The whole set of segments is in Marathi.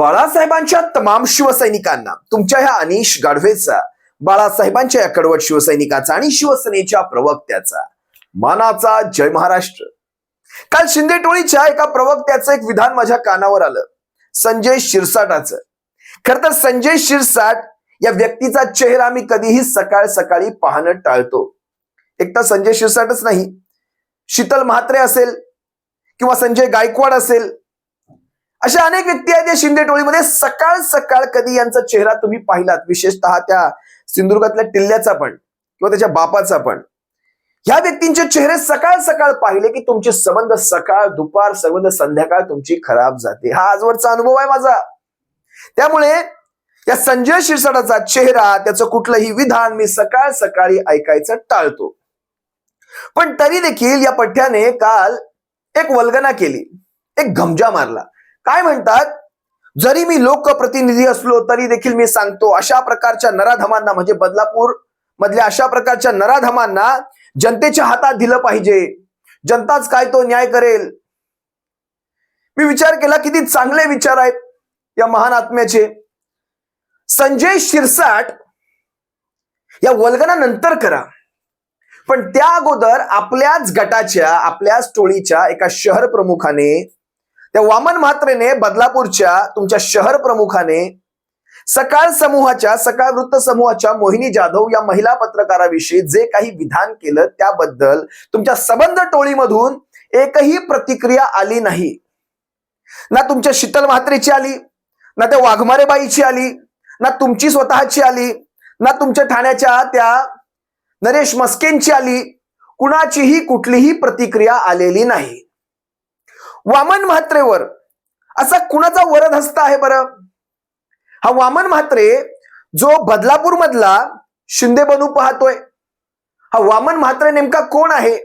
बाळासाहेबांच्या तमाम शिवसैनिकांना तुमच्या ह्या अनिश गाढवेचा बाळासाहेबांच्या या कडवट शिवसैनिकाचा आणि शिवसेनेच्या प्रवक्त्याचा मानाचा जय महाराष्ट्र. काल शिंदे टोळीच्या एका प्रवक्त्याचं एक विधान माझ्या कानावर आलं. संजय शिरसाटाचं. खर तर संजय शिरसाट या व्यक्तीचा चेहरा मी कधीही सकाळ सकाळी पाहणं टाळतो. एक तर संजय शिरसाटच नाही. शीतल म्हात्रे असेल किंवा संजय गायकवाड असेल अशा अनेक व्यक्ती आहेत या शिंदे टोळीमध्ये सकाळ सकाळ कधी यांचा चेहरा तुम्ही पाहिलात? विशेषतः त्या सिंधुदुर्गातल्या टिल्ल्याचा पण किंवा त्याच्या बापाचा पण. ह्या व्यक्तींचे चेहरे सकाळ सकाळ पाहिले की तुमचे संबंध सकाळ दुपार संबंध संध्याकाळ तुमची खराब जाते. हा आजवरचा अनुभव आहे माझा. त्यामुळे या संजय शिरसाटाचा चेहरा त्याचं कुठलंही विधान मी सकाळ सकाळी ऐकायचं टाळतो. पण तरी देखील या पठ्याने काल एक वल्गना केली. एक घमजा मारला. काय म्हणतात? जरी मी लोकप्रतिनिधी असलो तरी देखील मी सांगतो अशा प्रकारच्या नराधमांना म्हणजे बदलापूर मधल्या अशा प्रकारच्या नराधमांना जनतेच्या हातात दिलं पाहिजे. जनताच काय तो न्याय करेल? मी विचार केला किती चांगले विचार आहेत या महान आत्म्याचे. संजय शिरसाट या वल्गना नंतर करा. पण त्या अगोदर आपल्याच गटाच्या आपल्याच टोळीच्या एका शहर प्रमुखाने त्या वामन म्हात्रेने बदलापूरच्या तुमच्या शहर प्रमुखाने सकाळ समूहाच्या सकाळ वृत्त समूहाच्या मोहिनी जाधव या महिला पत्रकाराविषयी जे काही विधान केलं त्याबद्दल तुमच्या सबंध टोळीमधून एकही प्रतिक्रिया आली नाही. ना तुमच्या शीतल म्हात्रेची आली ना त्या वाघमारेबाईची आली ना तुमची स्वतःची आली ना तुमच्या ठाण्याच्या त्या नरेश मस्केंची आली कुणाचीही कुठलीही प्रतिक्रिया आलेली नाही. वामन म्हात्रेवर. असा कुणाचा वरद हस्त आहे बरं? हा वामन म्हात्रे जो बदलापूर मधला शिंदे बनू पाहतोय. हा वामन म्हात्रे नेमका कोण आहे?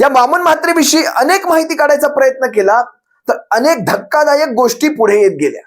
या वामन म्हात्रेविषयी अनेक माहिती काढायचा प्रयत्न केला तर अनेक धक्कादायक गोष्टी पुढे येत गेल्या.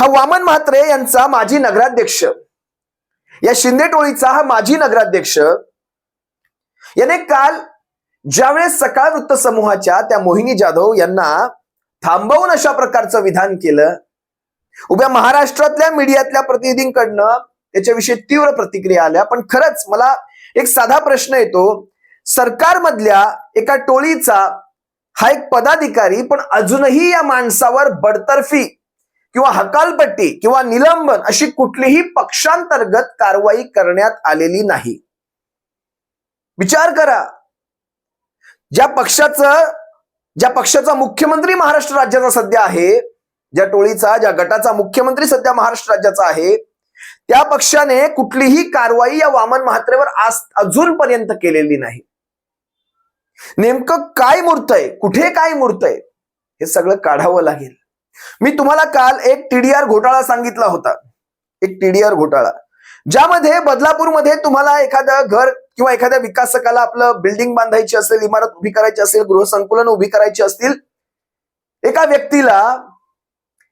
हा वामन म्हात्रे यांचा माजी नगराध्यक्ष. या शिंदे टोळीचा हा माजी नगराध्यक्ष. याने काल ज्यावेळेस सकाळ वृत्त समूहाच्या त्या मोहिनी जाधव यांना थांबवून अशा प्रकारचं विधान केलं उभ्या महाराष्ट्रातल्या मीडियातल्या प्रतिनिधींकडनं त्याच्याविषयी तीव्र प्रतिक्रिया आल्या. पण खरंच मला एक साधा प्रश्न येतो. सरकारमधल्या एका टोळीचा हा एक पदाधिकारी पण अजूनही या माणसावर बडतर्फी किंवा हकालपट्टी किंवा निलंबन अशी कुठलीही पक्षांतर्गत कारवाई करण्यात आलेली नाही. विचार करा. ज्या पक्षाचं ज्या पक्षाचा मुख्यमंत्री महाराष्ट्र राज्याचा सध्या आहे ज्या टोळीचा ज्या गटाचा मुख्यमंत्री सध्या महाराष्ट्र राज्याचा आहे त्या पक्षाने कुठलीही कारवाई या वामन महात्रेवर आज अजूनपर्यंत केलेली नाही. नेमकं काय मूर्त आहे कुठे काय मूर्त आहे हे सगळं काढावं लागेल. मी तुम्हाला काल एक टीडीआर घोटाळा सांगितला होता. एक टीडीआर घोटाळा. ज्यामध्ये बदलापूरमध्ये तुम्हाला एखादं घर किंवा एखाद्या विकासकाला आपलं बिल्डिंग बांधायची असेल इमारत उभी करायची असेल गृहसंकुलन उभी करायची असतील एका व्यक्तीला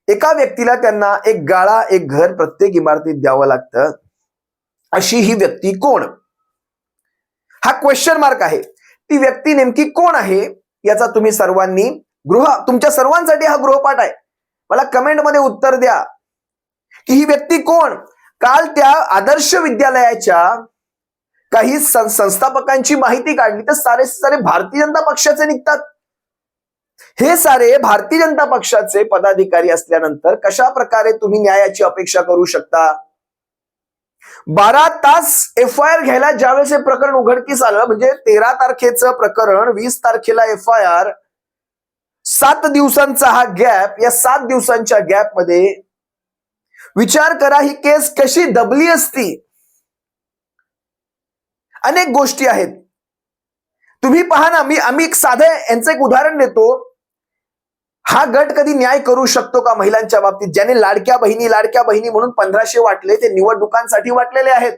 एका व्यक्तीला त्यांना एक गाळा एक घर प्रत्येक इमारतीत द्यावं लागतं अशी ही व्यक्ती कोण? हा क्वेश्चन मार्क आहे. ती व्यक्ती नेमकी कोण आहे? याचा तुम्ही सर्वांनी गृह तुमच्या सर्वांसाठी हा गृहपाठ आहे. मला कमेंटमध्ये उत्तर द्या. की ही व्यक्ती कोण? काल त्या आदर्श विद्यालयाच्या काही सं- संस्थापकांची माहिती काढली तर सारे सारे भारतीय जनता पक्षाचे निघतात. हे सारे भारतीय जनता पक्षाचे पदाधिकारी असल्यानंतर कशा प्रकारे तुम्ही न्यायाची अपेक्षा करू शकता? बारा तास एफ आय आर घ्यायला ज्यावेळेस हे प्रकरण उघडकीस आलं म्हणजे तेरा तारखेचं प्रकरण वीस तारखेला एफ आय आर सात दिवसांचा हा गॅप या सात दिवसांच्या गॅपमध्ये विचार करा ही केस कशी दबली असती. अनेक गोष्टी आहेत. तुम्ही पहा ना मी आम्ही एक साधं यांचं एक उदाहरण देतो. हा गट कधी न्याय करू शकतो का महिलांच्या बाबतीत? ज्याने लाडक्या बहिणी लाडक्या बहिणी म्हणून पंधराशे वाटले ते निवडणुकांसाठी वाटलेले आहेत.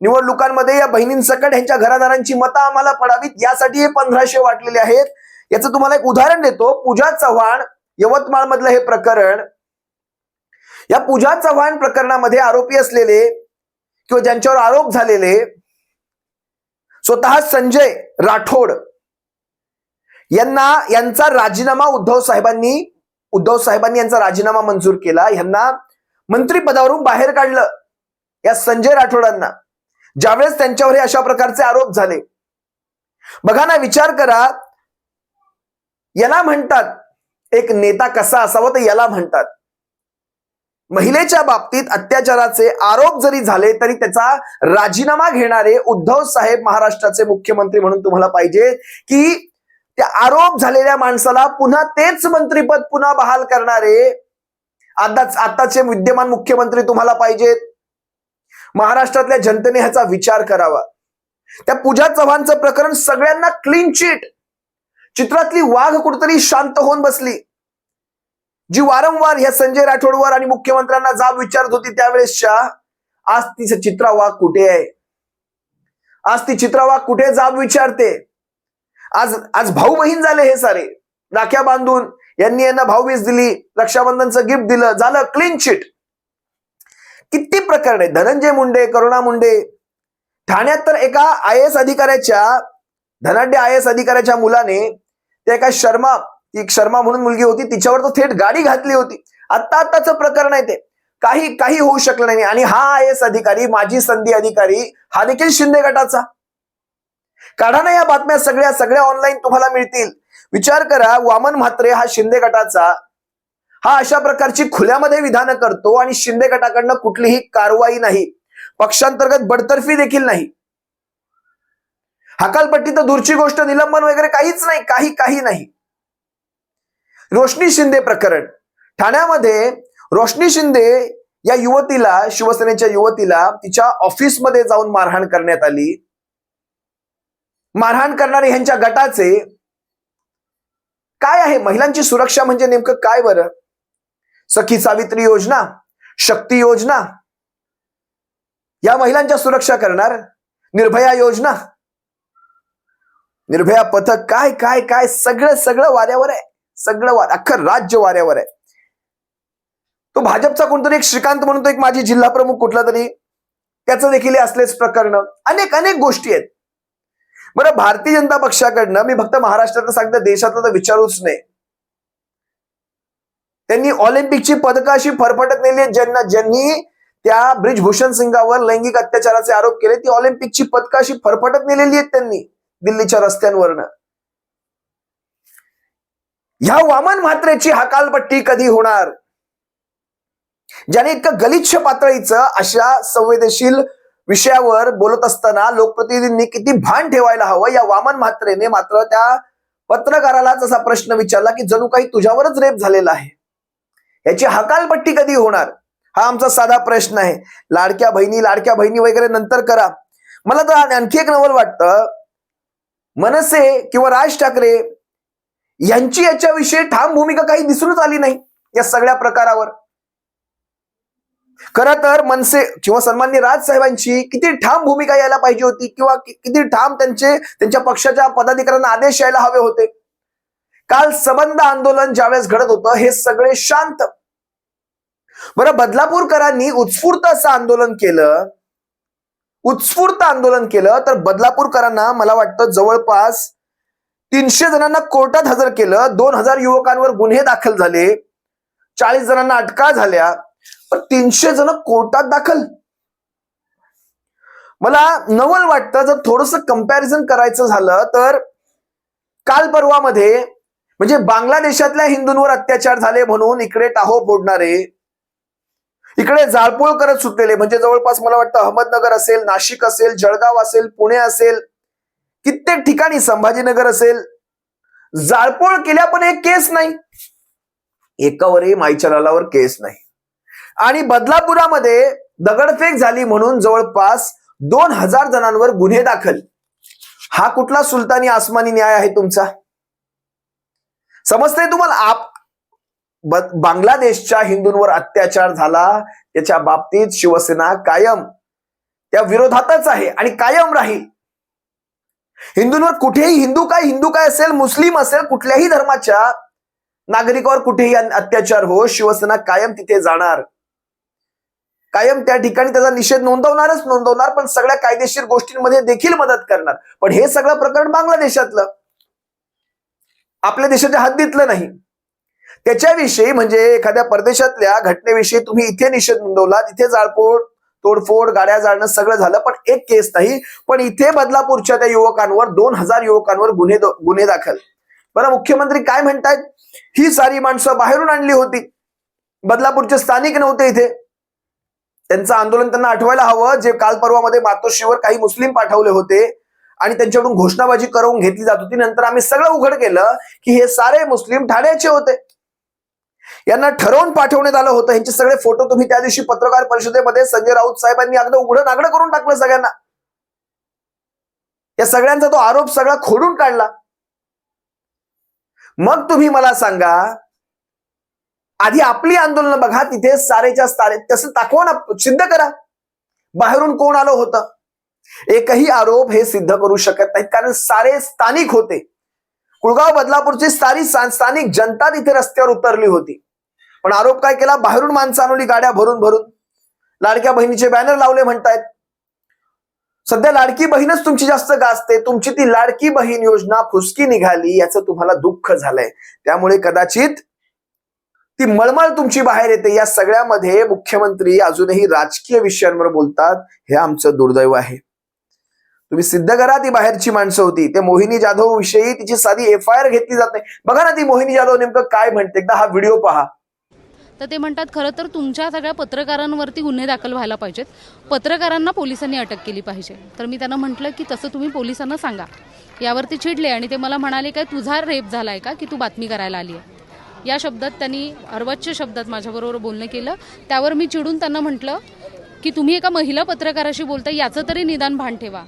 निवडणुकांमध्ये या बहिणींसकट ह्यांच्या घरादारांची मतं आम्हाला पडावीत यासाठी हे पंधराशे वाटलेले आहेत. याचं तुम्हाला एक उदाहरण देतो. पूजा चव्हाण यवतमाळ मधलं हे प्रकरण. या पूजा चव्हाण प्रकरणामध्ये आरोपी असलेले किंवा ज्यांच्यावर आरोप झालेले स्वतः संजय राठोड यांना यांचा राजीनामा उद्धव साहेबांनी उद्धव साहेबांनी यांचा राजीनामा मंजूर केला. यांना मंत्रिपदावरून बाहेर काढलं या संजय राठोडांना. ज्यावेळेस त्यांच्यावर हे अशा प्रकारचे आरोप झाले. बघा ना विचार करा. याला म्हणतात एक नेता कसा असावा तर याला म्हणतात. महिलेच्या बाबतीत अत्याचाराचे आरोप जरी झाले तरी त्याचा राजीनामा घेणारे उद्धव साहेब महाराष्ट्राचे मुख्यमंत्री म्हणून तुम्हाला पाहिजे की त्या आरोप झालेल्या माणसाला पुन्हा तेच मंत्रीपद पुन्हा बहाल करणारे आताच आताचे विद्यमान मुख्यमंत्री तुम्हाला पाहिजेत. महाराष्ट्रातल्या जनतेने ह्याचा विचार करावा. त्या पूजा चव्हाणचं प्रकरण सगळ्यांना क्लीन चिट चित्रातली वाघ कुठतरी शांत होऊन बसली. जी वारंवार या संजय राठोडवर आणि मुख्यमंत्र्यांना जाब विचारत होती त्यावेळेसच्या आज तिचं चित्रा वाघ कुठे आहे? आज ती चित्रा वाघ कुठे जाब विचारते? आज आज भाऊ बहीण झाले हे सारे. राख्या बांधून यांनी यांना भाऊबीज दिली रक्षाबंधनचं गिफ्ट दिलं झालं क्लीन चिट किती प्रकरण आहे धनंजय मुंडे करुणा मुंडे. ठाण्यात तर एका आय एस अधिकाऱ्याच्या धनाढ्य आय एस अधिकाऱ्याच्या मुलाने त्या एका शर्मा ती एक शर्मा म्हणून मुलगी होती तिच्यावर तो थेट गाडी घातली होती. आत्ता आत्ताचं प्रकरण आहे ते. काही काही होऊ शकलं नाही. आणि हा आय एस अधिकारी माजी संधी अधिकारी हा देखील शिंदे गटाचा. काढा ना या बातम्या सगळ्या सगळ्या ऑनलाईन तुम्हाला मिळतील. विचार करा वामन म्हात्रे हा शिंदे गटाचा. हा अशा प्रकारची खुल्यामध्ये विधानं करतो आणि शिंदे गटाकडनं कुठलीही कारवाई नाही. पक्षांतर्गत बडतर्फी देखील नाही. हकालपट्टी तर दूरची गोष्ट निलंबन वगैरे काहीच नाही काही काही नाही. रोशनी शिंदे प्रकरण. ठाण्यामध्ये रोशनी शिंदे या युवतीला शिवसेनेच्या युवतीला तिच्या ऑफिसमध्ये जाऊन मारहाण करण्यात आली. मारहाण करणारे ह्यांच्या गटाचे काय आहे? महिलांची सुरक्षा म्हणजे नेमकं काय बरं? सखी सावित्री योजना शक्ती योजना या महिलांच्या सुरक्षा करणार निर्भया योजना. निर्भया पथक काय काय काय सगळं सगळं वाऱ्यावर आहे. सगळं वा अख्खं राज्य वाऱ्यावर आहे. तो भाजपचा कोणतरी एक श्रीकांत म्हणून तो एक माझी जिल्हा प्रमुख कुठला तरी त्याचं देखील असलेच प्रकरण. अनेक अनेक गोष्टी आहेत. बरं भारतीय जनता पक्षाकडनं मी फक्त महाराष्ट्रातलं सांगतो देशातलं तर विचारूच नाही त्यांनी ऑलिम्पिकची पदकं अशी फरफटत नेली आहेत ज्यांना ज्यांनी त्या ब्रिजभूषण सिंगावर लैंगिक अत्याचाराचे आरोप केले ती ऑलिम्पिकची पदकं अशी फरफटत नेलेली आहेत त्यांनी दिल्लीच्या रस्त्यांवरनं. ह्या वामन म्हात्रेची हकालपट्टी कधी होणार? ज्याने इतकं गलिच्छ पातळीचं अशा संवेदनशील विषयावर बोलत असताना लोकप्रतिनिधींनी किती भान ठेवायला हवं या वामन म्हात्रेने मात्र त्या पत्रकारालाच असा प्रश्न विचारला की जणू काही तुझ्यावरच रेप झालेला आहे. याची हकालपट्टी कधी होणार? हा आमचा साधा प्रश्न आहे. लाडक्या बहिणी लाडक्या बहिणी वगैरे नंतर करा. मला तर आणखी एक नवल वाटतं. मनसे किंवा राज ठाकरे यांची याच्याविषयी ठाम भूमिका काही दिसूनच आली नाही या सगळ्या प्रकारावर. खरं तर मनसे किंवा सन्मान्य राज साहेबांची किती ठाम भूमिका यायला पाहिजे होती किंवा किती ठाम त्यांचे त्यांच्या पक्षाच्या पदाधिकाऱ्यांना आदेश यायला हवे होते. काल सबंध आंदोलन ज्यावेळेस घडत होतं हे सगळे शांत. बरं बदलापूरकरांनी उत्स्फूर्त असं आंदोलन केलं. उत्स्फूर्त आंदोलन केलं तर बदलापूरकरांना मला वाटतं जवळपास तीनशे जणांना कोर्टात हजर केलं. दोन हजार युवकांवर गुन्हे दाखल झाले. चाळीस जणांना अटका झाल्या. पण तीनशे जण कोर्टात दाखल. मला नवल वाटतं जर थोडस कंपॅरिझन करायचं झालं तर काल परवामध्ये म्हणजे बांगलादेशातल्या हिंदूंवर अत्याचार झाले म्हणून इकडे टाहो फोडणारे इकडे जाळपोळ करत सुटलेले म्हणजे जवळपास मला वाटतं अहमदनगर असेल नाशिक असेल जळगाव असेल पुणे असेल कित्येक ठिकाणी संभाजीनगर असेल जाळपोळ केल्या पण एक केस नाही. एकावरही माईच्या लालावर केस नाही. आणि बदलापुरामध्ये दगडफेक झाली म्हणून जवळपास दोन हजार जणांवर गुन्हे दाखल. हा कुठला सुलतानी आसमानी न्याय आहे तुमचा? समजतंय तुम्हाला? आप बांगलादेशच्या हिंदूंवर अत्याचार झाला त्याच्या बाबतीत शिवसेना कायम त्या विरोधातच आहे आणि कायम राहील. हिंदूंवर कुठेही हिंदू काय हिंदू काय असेल मुस्लिम असेल कुठल्याही धर्माच्या नागरिकावर कुठेही अत्याचार हो शिवसेना कायम तिथे जाणार. कायम त्या ठिकाणी त्याचा निषेध नोंदवणारच नोंदवणार पण सगळ्या कायदेशीर गोष्टींमध्ये देखील मदत करणार. पण हे सगळं प्रकरण बांगलादेशातलं. आपल्या देशाच्या हद्दीतलं नाही. त्याच्याविषयी म्हणजे एखाद्या परदेशातल्या घटनेविषयी तुम्ही इथे निषेध नोंदवला तिथे जाळपोळ तोडफोड गाड्या जाळणं सगळं झालं पण एक केस नाही. पण इथे बदलापूरच्या त्या युवकांवर दोन हजार युवकांवर गुन्हे गुन्हे दाखल. बरं मुख्यमंत्री काय म्हणतायत? ही सारी माणसं बाहेरून आणली होती. बदलापूरचे स्थानिक नव्हते इथे. त्यांचं आंदोलन त्यांना आठवायला हवं. जे काल पर्वामध्ये मातोश्रीवर काही मुस्लिम पाठवले होते आणि त्यांच्याकडून घोषणाबाजी करून घेतली जात होती. नंतर आम्ही सगळं उघड केलं की हे सारे मुस्लिम ठाण्याचे होते. यांना ठरवून पाठवण्यात आलं होतं. यांचे सगळे फोटो तुम्ही त्या दिवशी पत्रकार परिषदेमध्ये संजय राऊत साहेबांनी अगदी उघडं नागडं करून टाकलं सगळ्यांना. या सगळ्यांचा तो आरोप सगळा खोडून काढला. मग तुम्ही मला सांगा आधी आपली आंदोलनं बघा तिथे सारेच्या सारे तसं दाखवा ना सिद्ध करा. बाहेरून कोण आलं होतं? एकही आरोप हे सिद्ध करू शकत नाहीत कारण सारे स्थानिक होते. कुळगाव बदलापूरची सारी स्थानिक जनता तिथे रस्त्यावर उतरली होती. पण आरोप काय केला? बाहेरून माणसं आणली गाड्या भरून भरून लाडक्या बहिणीचे बॅनर लावले म्हणतायत. सध्या लाडकी बहीणच तुमची जास्त गाजते. तुमची ती लाडकी बहीण योजना फुसकी निघाली याचं तुम्हाला दुःख झालंय. त्यामुळे कदाचित ती मळमळ तुमची बाहेर येते. या सगळ्यामध्ये मुख्यमंत्री अजूनही राजकीय विषयांवर बोलतात. हे आमचं दुर्दैव आहे. तुम्ही सिद्ध करा ती बाहेरची माणसं होती. ते मोहिनी जाधव विषयी तिची साधी एफ आय आर घेतली जात नाही. बघा ना ती मोहिनी जाधव नेमकं काय म्हणते? एकदा हा व्हिडिओ पहा. तर ते म्हणतात खरं तर तुमच्या सगळ्या पत्रकारांवरती गुन्हे दाखल व्हायला पाहिजेत. पत्रकारांना पोलिसांनी अटक केली पाहिजे. तर मी त्यांना म्हटलं की तसं तुम्ही पोलिसांना सांगा. यावरती चिडले आणि ते मला म्हणाले काय तुझा रेप झाला आहे का की तू बातमी करायला आली आहे या शब्दात त्यांनी अर्वाच्य शब्दात माझ्याबरोबर बोलणं केलं. त्यावर मी चिडून त्यांना म्हटलं की तुम्ही एका महिला पत्रकाराशी बोलता याचं तरी निदान भान ठेवा.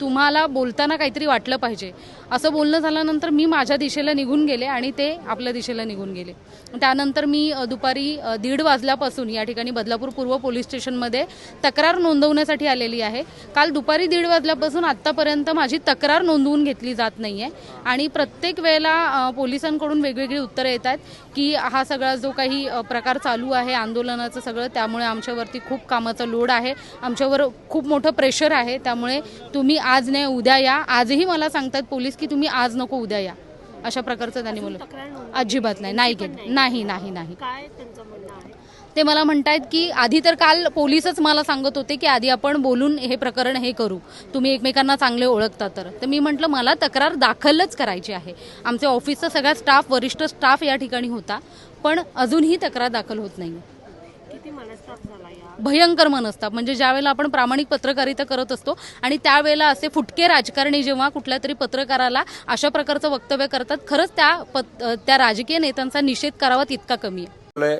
तुम्हाला बोलताना काहीतरी वाटलं पाहिजे. असं बोलणं झाल्यानंतर मी माझ्या दिशेला निघून गेले आणि ते आपल्या दिशेला निघून गेले. त्यानंतर मी दुपारी दीड वाजल्यापासून या ठिकाणी बदलापूर पूर्व पोलीस स्टेशनमध्ये तक्रार नोंदवण्यासाठी आलेली आहे. काल दुपारी दीड वाजल्यापासून आत्तापर्यंत माझी तक्रार नोंदवून घेतली जात नाही आहे आणि प्रत्येक वेळेला पोलिसांकडून वेगवेगळी उत्तरं येत आहेत की हा सगळा जो काही प्रकार चालू आहे आंदोलनाचं सगळं त्यामुळे आमच्यावरती खूप कामाचा लोड आहे. आमच्यावर खूप मोठं प्रेशर आहे. त्यामुळे तुम्ही आज नाही उद्या या. आजही मला सांगतात पोलीस की तुम्ही आज नको उद्या या. अशा प्रकारचं त्यांनी बोललं. नोंदवली अजिबात नाही. नाही केलं. नाही. नाही नाही ते मला म्हणतायत की आधी तर काल पोलीसच मला सांगत होते की आधी आपण बोलून हे प्रकरण हे करू. तुम्ही एकमेकांना चांगले ओळखता तर. तर मी म्हटलं मला तक्रार दाखलच करायची आहे. आमच्या ऑफिसचा सगळा स्टाफ वरिष्ठ स्टाफ या ठिकाणी होता. पण अजूनही तक्रार दाखल होत नाही किती मनस्ताप झाला या भयंकर मनस्ताप म्हणजे ज्यावेळेला आपण प्रामाणिक पत्रकारिता करत असतो आणि त्यावेळेला असे फुटके राजकारणी जेव्हा कुठल्या तरी पत्रकाराला अशा प्रकारचं वक्तव्य करतात खरंच त्या त्या राजकीय नेत्यांचा निषेध करावा तितका कमी आहे.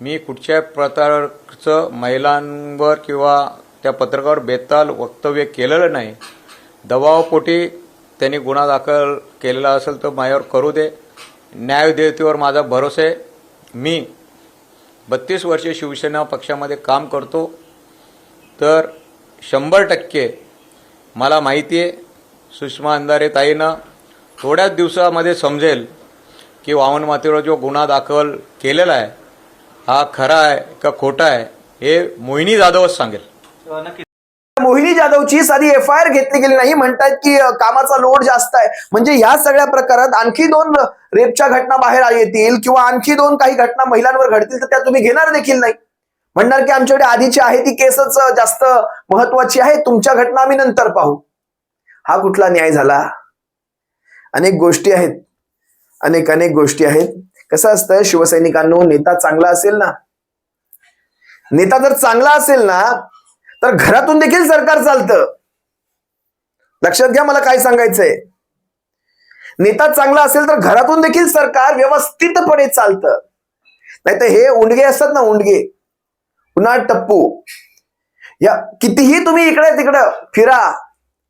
मी कुठच्या प्रकारचं महिलांवर किंवा त्या पत्रकावर बेताल वक्तव्य केलेलं नाही. दबावपोटी त्यांनी गुन्हा दाखल केलेला असेल तर माझ्यावर करू दे. न्यायदेवतेवर माझा भरोसा आहे. मी बत्तीस वर्षे शिवसेना पक्षामध्ये काम करतो तर शंभर टक्के मला माहिती आहे सुषमा अंधारे ताईनं थोड्याच दिवसामध्ये समजेल की वामन मातेवर जो गुन्हा दाखल केलेला आहे हा खरा आहे का खोटा आहे हे मोहिनी जाधवच सांगेल. हो, मोहिनी जाधवची साधी एफ आय आर घेतली गेली नाही. म्हणतात की कामाचा लोड जास्त आहे. म्हणजे ह्या सगळ्या प्रकारात आणखी दोन रेपच्या घटना बाहेर येतील किंवा आणखी दोन काही घटना महिलांवर घडतील तर त्या तुम्ही घेणार देखील नाही. म्हणणार की आमच्याकडे आधीची आहे ती केसच जास्त महत्वाची आहे. तुमच्या घटना आम्ही नंतर पाहू. हा कुठला न्याय झाला? अनेक गोष्टी आहेत. अनेक अनेक गोष्टी आहेत. कसं असतं शिवसैनिकांनो नेता चांगला असेल ना? नेता जर चांगला असेल ना तर घरातून देखील सरकार चालतं. लक्षात घ्या मला काय सांगायचंय. नेता चांगला असेल तर घरातून देखील सरकार व्यवस्थितपणे चालतं. नाही तर हे उंडगे असतात ना उंडगे. पुन्हा टप्पू. या कितीही तुम्ही इकडे तिकडं फिरा.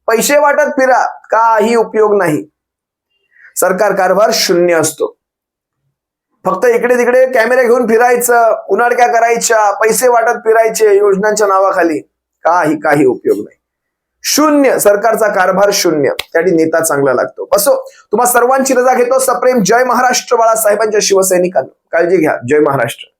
पैसे वाटत फिरा. काही उपयोग नाही. सरकार कारभार शून्य असतो. फक्त इकडे तिकडे कॅमेरे घेऊन फिरायचं उन्हाळक्या करायच्या पैसे वाटत फिरायचे योजनांच्या नावाखाली. काही काही उपयोग नाही. शून्य सरकारचा कारभार शून्य. त्यासाठी नेता चांगला लागतो. असो तुम्हा सर्वांची रजा घेतो. सप्रेम जय महाराष्ट्र बाळासाहेबांच्या शिवसैनिकांना. काळजी घ्या. जय महाराष्ट्र.